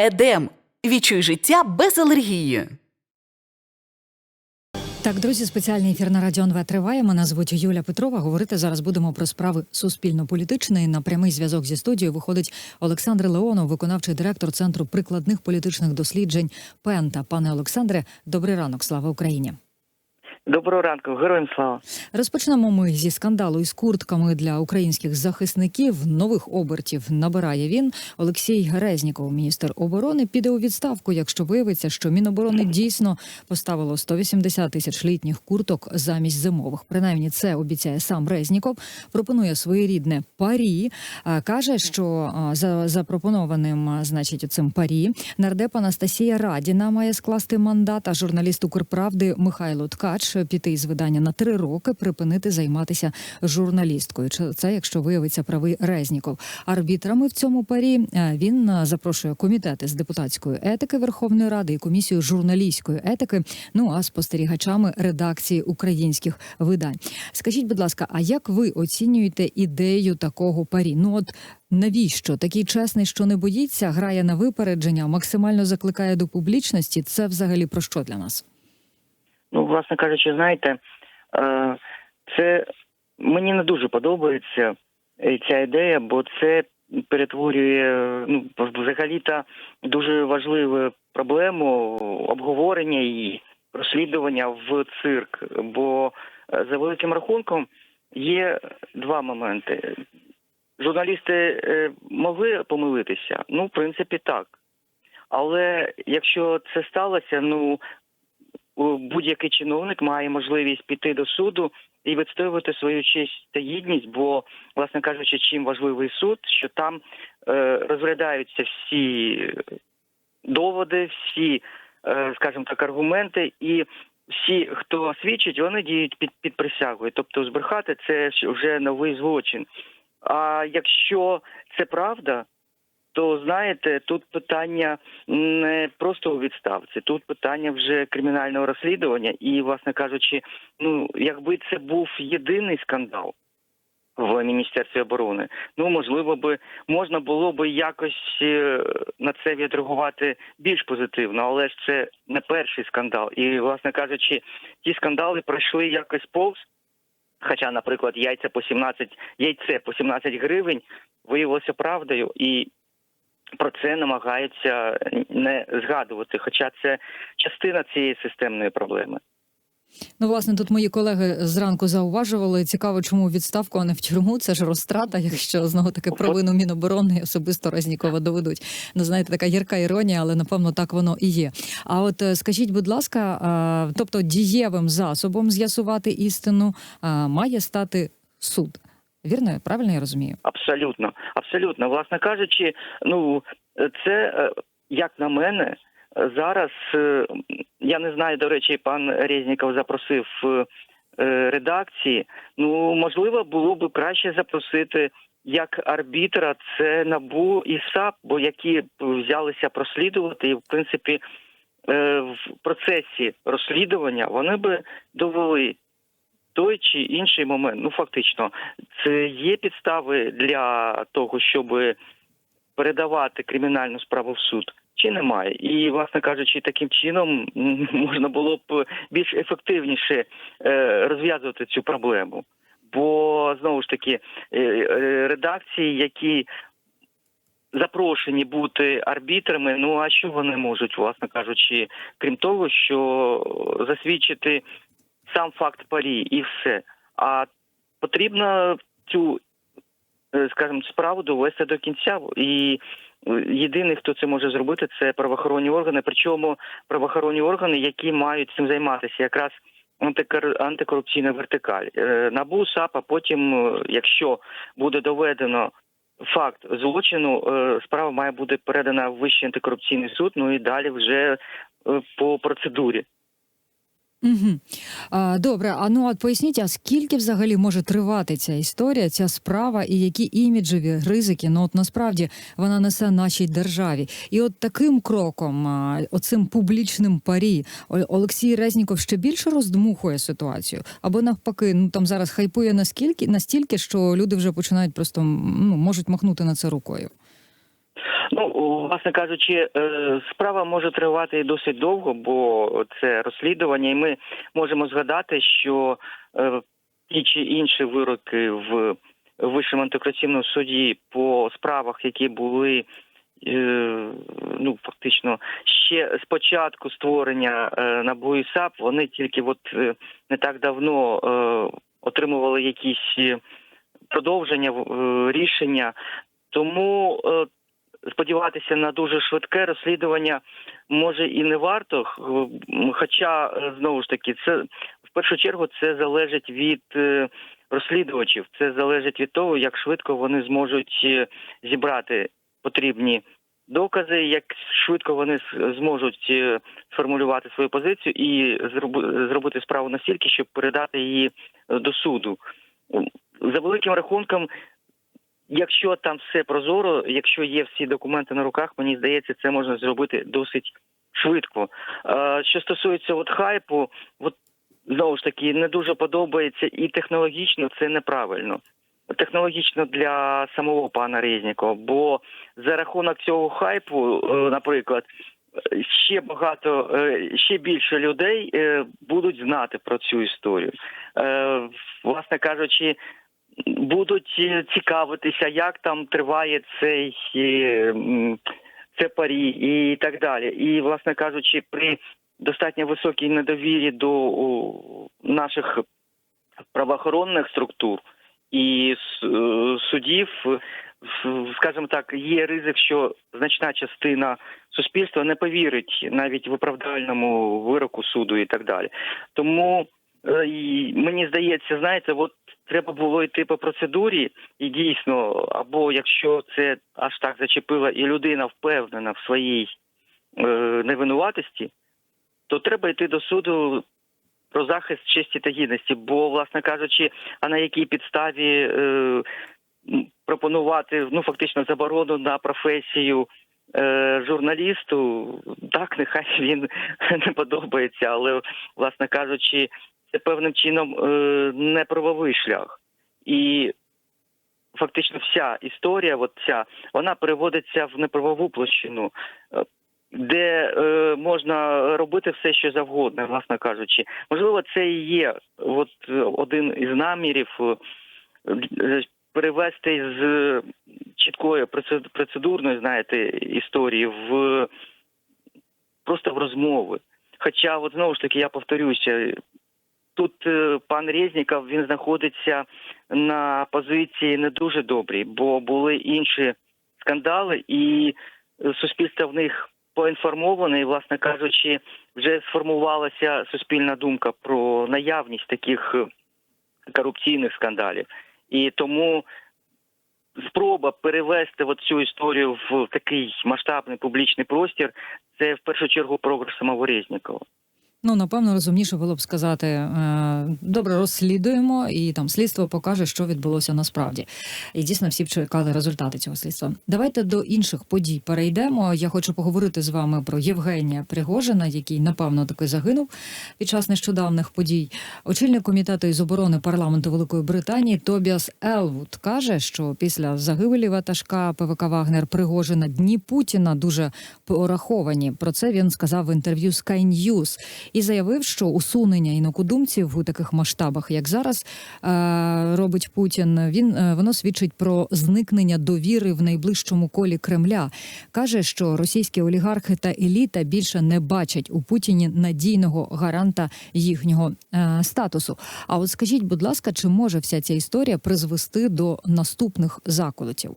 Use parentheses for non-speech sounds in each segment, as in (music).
Едем. Відчуй життя без алергії. Так, друзі, спеціальний ефір на Радіон НВ триває. Мене звуть Юля Петрова. Говорити зараз будемо про справи суспільно-політичної. На прямий зв'язок зі студією виходить Олександр Леонов, виконавчий директор Центру прикладних політичних досліджень Пента. Пане Олександре, добрий ранок, слава Україні. Доброго ранку, героям слава. Розпочнемо ми зі скандалу із куртками для українських захисників. Нових обертів набирає він. Олексій Герезніков, міністр оборони, піде у відставку, якщо виявиться, що Міноборони дійсно поставило 180 тисяч літніх курток замість зимових. Принаймні, це обіцяє сам Резніков. Пропонує своєрідне парі. Каже, що за запропонованим, значить, цим парі нардеп Анастасія Радіна має скласти мандат, а журналіст Укрправди Михайло Ткач піти із видання на три роки, припинити займатися журналісткою. Це якщо виявиться правий Резніков. Арбітрами в цьому парі е, він е, запрошує комітети з депутатської етики Верховної Ради і комісію журналістської етики. Ну а спостерігачами редакції українських видань. Скажіть, будь ласка, а як ви оцінюєте ідею такого парі? Ну от навіщо такий чесний, що не боїться, грає на випередження, максимально закликає до публічності? Це взагалі про що для нас? Ну, власне кажучи, знаєте, е, це мені не дуже подобається е, ця ідея, бо це перетворює ну, взагалі-то дуже важливу проблему обговорення і розслідування в цирк. Бо е, за великим рахунком є два моменти. Журналісти е, могли помилитися? Ну, в принципі, так. Але якщо це сталося, ну будь-який чиновник має можливість піти до суду і відстоювати свою честь та гідність, бо, власне кажучи, чим важливий суд, що там е, розглядаються всі доводи, всі, е, скажімо так, аргументи, і всі, хто свідчить, вони діють під, під присягою. Тобто збрехати це вже новий злочин. А якщо це правда, то знаєте, тут питання не просто у відставці, тут питання вже кримінального розслідування. І, власне кажучи, ну якби це був єдиний скандал в міністерстві оборони, ну можливо би можна було би якось е, на це відреагувати більш позитивно, але ж це не перший скандал. І, власне кажучи, ті скандали пройшли якось повз. Хоча, наприклад, яйця по 17, яйце по 17 гривень виявилося правдою, і про це намагаються не згадувати. Хоча це частина цієї системної проблеми. Ну, власне, тут мої колеги зранку зауважували. Цікаво, чому відставку, а не в тюрму. Це ж розтрата, якщо знову таки провину Міноборони особисто Резнікова доведуть. Ну, знаєте, така гірка іронія, але напевно так воно і є. А от е, скажіть, будь ласка, тобто дієвим засобом з'ясувати істину має стати суд. Вірно, правильно я розумію? Абсолютно, абсолютно. Власне кажучи, ну це е, як на мене. Зараз е, я не знаю, до речі, пан Резніков запросив е, редакції. Ну можливо, було б краще запросити як арбітра це набу і САП, бо які взялися прослідувати, і в принципі в процесі розслідування вони би довели той чи інший момент. Ну фактично, це є підстави для того, щоб передавати кримінальну справу в суд. Чи немає, і власне кажучи, таким чином можна було б більш ефективніше е, розв'язувати цю проблему. Бо знову ж таки е, е, редакції, які запрошені бути арбітрами, ну а що вони можуть, власне кажучи, крім того, що засвідчити сам факт парі і все. А потрібно цю, е, скажімо, справу довести до кінця. І е, єдиний, хто це може зробити, це правоохоронні органи. Причому правоохоронні органи, які мають цим займатися, якраз антикор- антикорупційна вертикаль. Е, Набу САП, а потім, якщо буде доведено. Факт злочину справа має бути передана в Вищий антикорупційний суд. Ну і далі вже по процедурі. Угу. А, добре, а ну от поясніть, а скільки взагалі може тривати ця історія, ця справа, і які іміджеві ризики? Ну от насправді вона несе нашій державі. І от таким кроком, оцим публічним парі, Олексій Резніков ще більше роздмухує ситуацію, або навпаки, ну там зараз хайпує наскільки настільки, що люди вже починають просто ну можуть махнути на це рукою. Ну, власне кажучи, е, справа може тривати досить довго, бо це розслідування, і ми можемо згадати, що е, ті чи інші вироки в Вищому антикорупційному суді по справах, які були е, ну фактично ще з початку створення НАБУ і САП, вони тільки от не так давно отримували якісь продовження рішення. Тому сподіватися на дуже швидке розслідування може і не варто. Хоча е, знову ж таки, це в першу чергу це залежить від е, розслідувачів. Це залежить від того, як швидко вони зможуть е, зібрати потрібні докази, як швидко вони зможуть сформулювати свою позицію і зроби- зробити справу настільки, щоб передати її до суду. За великим рахунком, якщо там все прозоро, якщо є всі документи на руках, мені здається, це можна зробити досить швидко. Е, Що стосується от хайпу, от знову ж таки не дуже подобається і технологічно це неправильно. Технологічно для самого пана Резнікова, бо за рахунок цього хайпу, е, наприклад, ще багато, е, ще більше людей будуть знати про цю історію. Власне кажучи, будуть е, цікавитися, як там триває цей е, це парі і так далі. І, власне кажучи, при достатньо високій недовірі до наших правоохоронних структур і е, судів, скажімо так, є ризик, що значна частина суспільства не повірить навіть виправдальному вироку суду і так далі. Тому мені здається, знаєте, от треба було йти по процедурі, і дійсно, або якщо це аж так зачепила, і людина впевнена в своїй е, невинуватості, то треба йти до суду про захист честі та гідності. Бо, власне кажучи, а на якій підставі е, пропонувати ну фактично заборону на професію е, журналісту, так нехай він (laughs) не подобається, але власне кажучи, це певним чином е, не правовий шлях. І фактично вся історія, от ця, вона переводиться в неправову площину, е, де е, можна робити все, що завгодно, власне кажучи. Можливо, це і є от один із намірів е, перевести з чіткої процедурної, знаєте, історії в просто в розмови. Хоча, от знову ж таки, я повторюся, тут е, пан Резніков він знаходиться на позиції не дуже добрій, бо були інші скандали, і е, суспільство в них поінформоване, і, власне кажучи, вже сформувалася суспільна думка про наявність таких е, корупційних скандалів. І тому спроба перевести от цю історію в такий масштабний публічний простір, це в першу чергу програш самого Резнікова. Ну напевно розумніше було б сказати е, добре, розслідуємо, і там слідство покаже, що відбулося насправді. І дійсно всі б чекали результати цього слідства. Давайте до інших подій перейдемо. Я хочу поговорити з вами про Євгенія Пригожина, який напевно таки загинув під час нещодавних подій. Очільник комітету із оборони парламенту Великої Британії Тобіас Елвуд каже, що після загибелі ватажка ПВК Вагнер Пригожина дні Путіна дуже пораховані. Про це він сказав в інтерв'ю Sky News і заявив, що усунення інокодумців у таких масштабах, як зараз е, робить Путін, він е, воно свідчить про зникнення довіри в найближчому колі Кремля. каже, що російські олігархи та еліта більше не бачать у Путіні надійного гаранта їхнього е, статусу. А от скажіть, будь ласка, чи може вся ця історія призвести до наступних заколотів?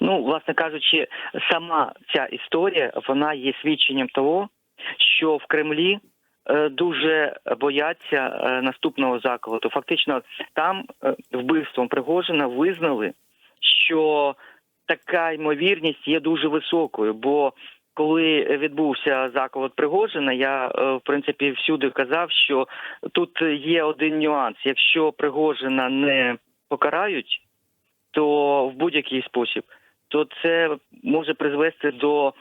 Ну, власне кажучи, сама ця історія вона є свідченням того, що в Кремлі е, дуже бояться е, наступного заколоту. Фактично, там е, вбивством Пригожина визнали, що така ймовірність є дуже високою. Бо коли відбувся заколот Пригожина, я в принципі всюди казав, що тут є один нюанс: якщо Пригожина не покарають, то в будь-який спосіб, то це може призвести до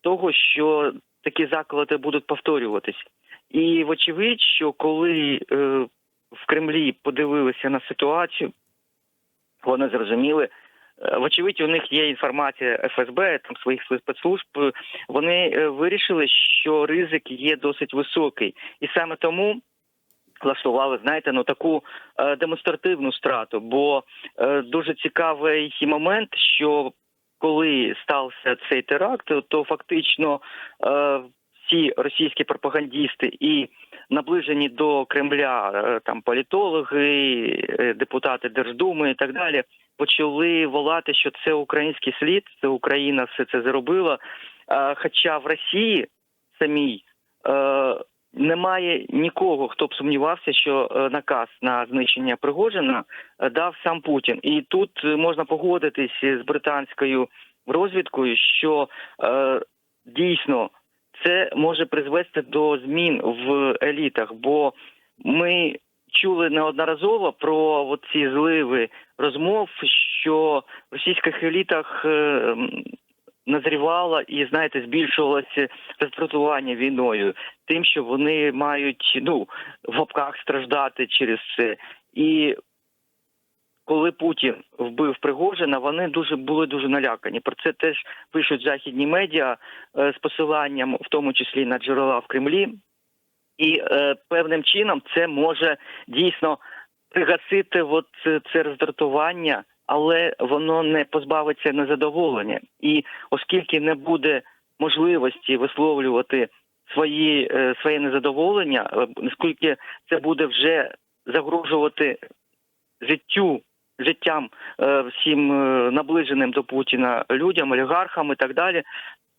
того, що такі заколоти будуть повторюватись. І вочевидь, що коли е, в Кремлі подивилися на ситуацію, вони зрозуміли, е, вочевидь, у них є інформація ФСБ, там своїх спецслужб. е, Вони е, вирішили, що ризик є досить високий, і саме тому влаштували, знаєте, ну таку демонстративну страту. Бо дуже цікавий момент, що коли стався цей теракт, то фактично е, всі російські пропагандісти і наближені до Кремля е, там політологи, е, депутати Держдуми і так далі, почали волати, що це український слід, це Україна все це зробила. Хоча в Росії самій немає нікого, хто б сумнівався, що е, наказ на знищення Пригожина е, дав сам Путін. І тут е, можна погодитись з британською розвідкою, що е, дійсно це може призвести до змін в елітах, бо ми чули неодноразово про ці зливи розмов, що в російських елітах назрівало і знаєте, збільшувалося роздратування війною, тим, що вони мають ну в лапках страждати через це. І коли Путін вбив Пригожина, вони дуже були дуже налякані. Про це теж пишуть західні медіа е, з посиланням, в тому числі на джерела в Кремлі. І е, певним чином це може дійсно пригасити от це, це роздратування, але воно не позбавиться незадоволення. І оскільки не буде можливості висловлювати свої, е, своє незадоволення, е, наскільки це буде вже загрожувати життю, життям е, всім е, наближеним до Путіна людям, олігархам і так далі.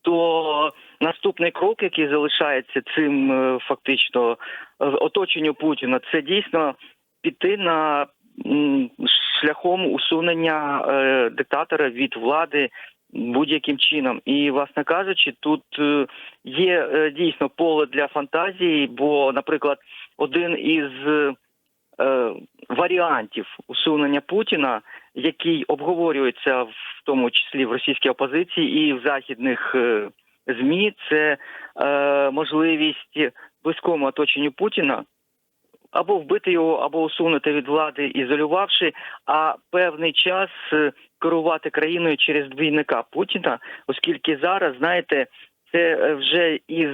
То наступний крок, який залишається цим е, фактично е, оточенню Путіна, це дійсно піти на шляхом усунення е, диктатора від влади будь-яким чином. І, власне кажучи, тут е, є е, дійсно поле для фантазії, бо, наприклад, один із варіантів усунення Путіна, який обговорюється в тому числі в російській опозиції і в західних змі, це можливість близькому оточенню Путіна або вбити його, або усунути від влади, ізолювавши, а певний час е, керувати країною через двійника Путіна, оскільки зараз, знаєте, це е, вже із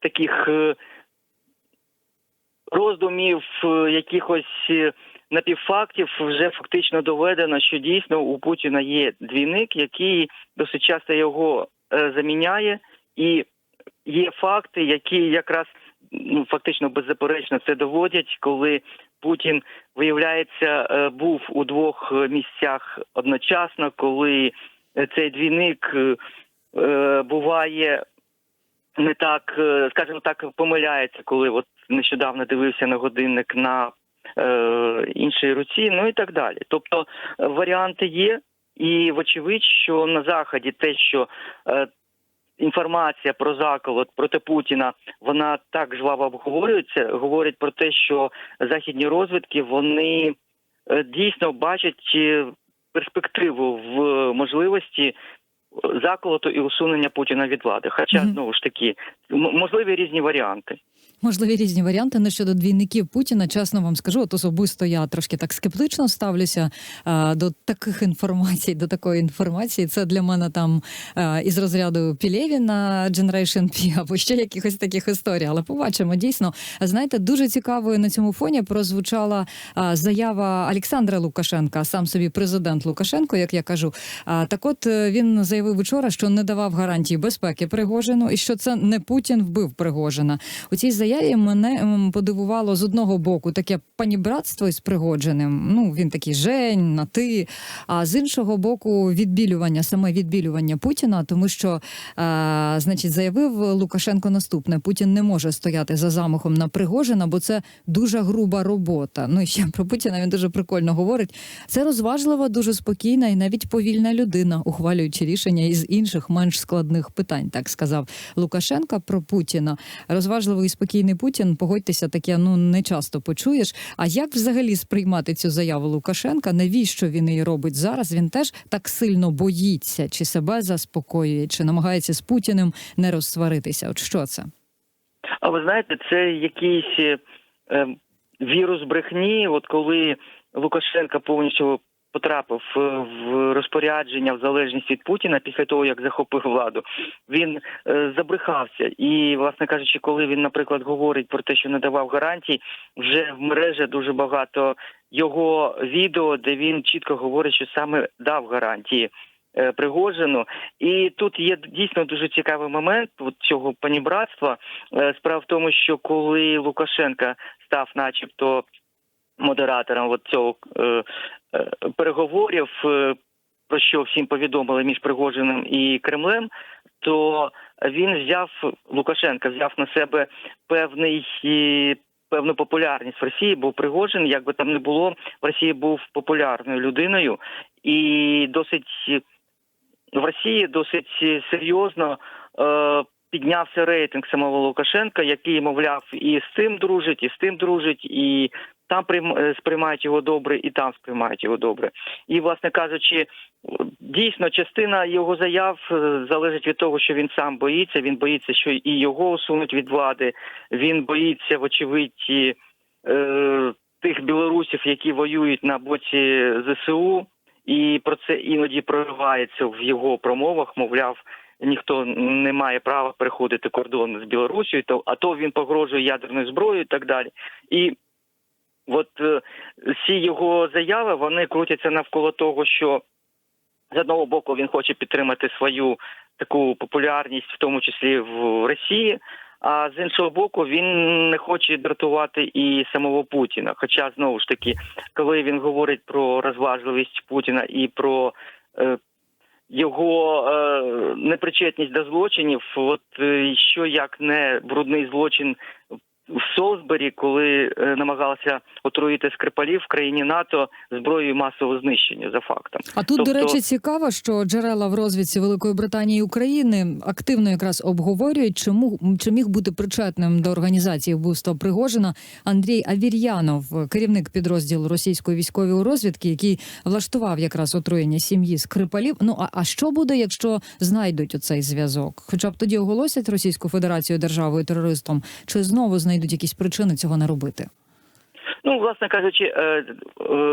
таких е, роздумів, якихось напівфактів, вже фактично доведено, що дійсно у Путіна є двійник, який досить часто його заміняє, і є факти, які якраз ну фактично беззаперечно це доводять, коли Путін виявляється е, був у двох е, місцях одночасно, коли е, цей двійник буває не так, скажімо так, помиляється, коли от нещодавно дивився на годинник на іншій руці, ну і так далі. Тобто варіанти є, і вочевидь, що на заході те, що інформація про заколот проти Путіна вона так жваво обговорюється, говорить про те, що західні розвідки вони е, дійсно бачать е, перспективу в можливості заколоту і усунення Путіна від влади. Хоча знову ж таки можливі різні варіанти. Можливі різні варіанти. Не щодо двійників Путіна, чесно вам скажу, от особисто я трошки так скептично ставлюся а, до таких інформацій, до такої інформації. Це для мене там а, із розряду Пілєвіна Generation P (laughs) або ще якихось таких історій. Але побачимо дійсно. Знаєте, дуже цікавою на цьому фоні прозвучала а, заява Олександра Лукашенка, сам собі президент Лукашенко, як я кажу. А, так, от е, він заявив вчора, що не давав гарантії безпеки Пригожину, і що це не Путін вбив Пригожина. У цій заяві мене подивувало з одного боку таке панібратство із Пригодженим. Ну він такий Жень, на ти. А з іншого боку, відбілювання, саме відбілювання Путіна, тому що, е, значить, заявив Лукашенко наступне: Путін не може стояти за замахом на Пригожина, бо це дуже груба робота. Ну і ще про Путіна він дуже прикольно говорить. Це розважлива, дуже спокійна і навіть повільна людина, ухвалюючи рішення із інших менш складних питань, так сказав Лукашенка про Путіна. Розважливий і спокійний Путін, погодьтеся, таке ну не часто почуєш. А як взагалі сприймати цю заяву Лукашенка? Навіщо він її робить зараз? Він теж так сильно боїться, чи себе заспокоює, чи намагається з Путіним не розсваритися? От що це? А ви знаєте, це якийсь е, е, вірус брехні. От коли Лукашенка повністю потрапив е, в розпорядження в залежність від Путіна після того, як захопив владу, він е, забрехався. І, власне кажучи, коли він, наприклад, говорить про те, що не давав гарантій, вже в мережі дуже багато його відео, де він чітко говорить, що саме дав гарантії. е, Пригожину, і тут є дійсно дуже цікавий момент цього панібратства. Справа в тому, що коли Лукашенка став, начебто, модератором от цього переговорів, е, про що всім повідомили між Пригожиним і Кремлем, то він взяв Лукашенка, взяв на себе певний. е, Певну популярність в Росії, бо Пригожин, як би там не було, в Росії був популярною людиною, і досить в Росії досить серйозно е, піднявся рейтинг самого Лукашенка, який, мовляв, і з цим дружить, і з тим дружить, і там е, сприймають його добре, і там сприймають його добре. І, власне кажучи, дійсно частина його заяв е, залежить від того, що він сам боїться. Він боїться, що і його усунуть від влади. Він боїться, вочевидь, е, тих білорусів, які воюють на боці ЗСУ, і про це іноді проривається в його промовах. Мовляв, ніхто не має права переходити кордон з Білорусією, то а то він погрожує ядерною зброєю і так далі. І от е, всі його заяви вони крутяться навколо того, що з одного боку він хоче підтримати свою таку популярність, в тому числі в Росії. А з іншого боку, він не хоче дратувати і самого Путіна. Хоча знову ж таки, коли він говорить про розважливість Путіна і про е, його е, непричетність до злочинів, от е, що як не брудний злочин в Солсбері, коли е, намагалися отруїти скрипалів в країні НАТО зброєю масового знищення за фактом. А тут, до Тобто- речі, цікаво, що джерела в розвідці Великої Британії і України активно якраз обговорюють, чому чи міг бути причетним до організації вбивства Пригожина Андрій Авір'янов, керівник підрозділу російської військової розвідки, який влаштував якраз отруєння сім'ї Скрипалів. Ну а, а що буде, якщо знайдуть оцей зв'язок? Хоча б тоді оголосять Російську Федерацію державою терористом, чи знову знайдуть якісь причини цього не робити? Ну, власне кажучи, е, е,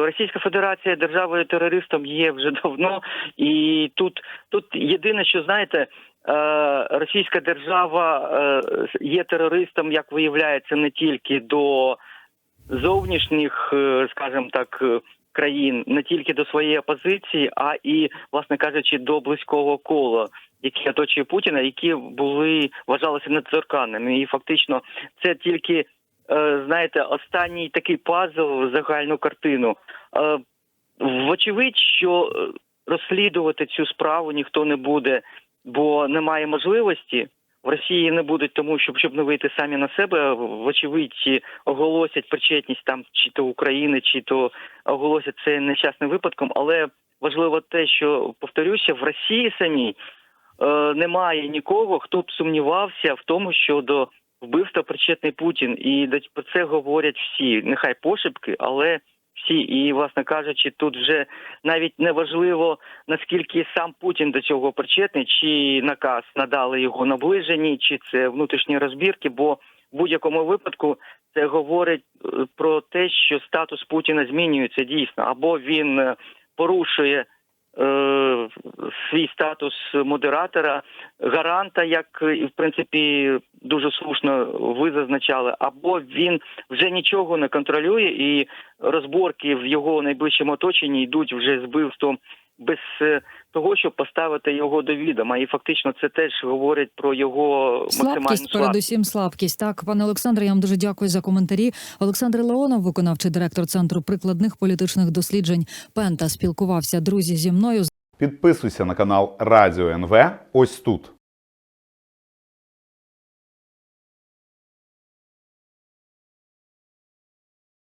Російська Федерація державою терористом є вже давно, і тут тут єдине, що знаєте, е, Російська держава є терористом, як виявляється, не тільки до зовнішніх, скажімо так. Країн не тільки до своєї опозиції, а і, власне кажучи, до близького кола, які оточує Путіна, які були вважалися недоторканними. І фактично це тільки е, знаєте, останній такий пазл в загальну картину. Е, Вочевидь, що е, розслідувати цю справу ніхто не буде, бо немає можливості. В Росії не будуть тому, щоб щоб не вийти самі на себе. Вочевидь, оголосять причетність там чи то України, чи то оголосять це нещасним випадком. Але важливо те, що повторюся, в Росії самій немає нікого, хто б сумнівався в тому, що до вбивства причетний Путін, і про це говорять всі. Нехай пошепки, але всі. І, власне кажучи, тут вже навіть не важливо наскільки сам Путін до цього причетний, чи наказ надали його наближені, чи це внутрішні розбірки, бо в будь-якому випадку це говорить е, про те, що статус Путіна змінюється дійсно, або він е, порушує е, свій статус модератора, гаранта, як е, в принципі дуже слушно ви зазначали, або він вже нічого не контролює, і розборки в його найближчому оточенні йдуть вже з без е, того, щоб поставити його до відома. І фактично це теж говорить про його максимальну Слабкість, передусім слабкість. Так, пане Олександре, я вам дуже дякую за коментарі. Олександр Леонов, виконавчий директор центру прикладних політичних досліджень Пента, спілкувався друзі зі мною. Підписуйся на канал Радіо НВ ось тут.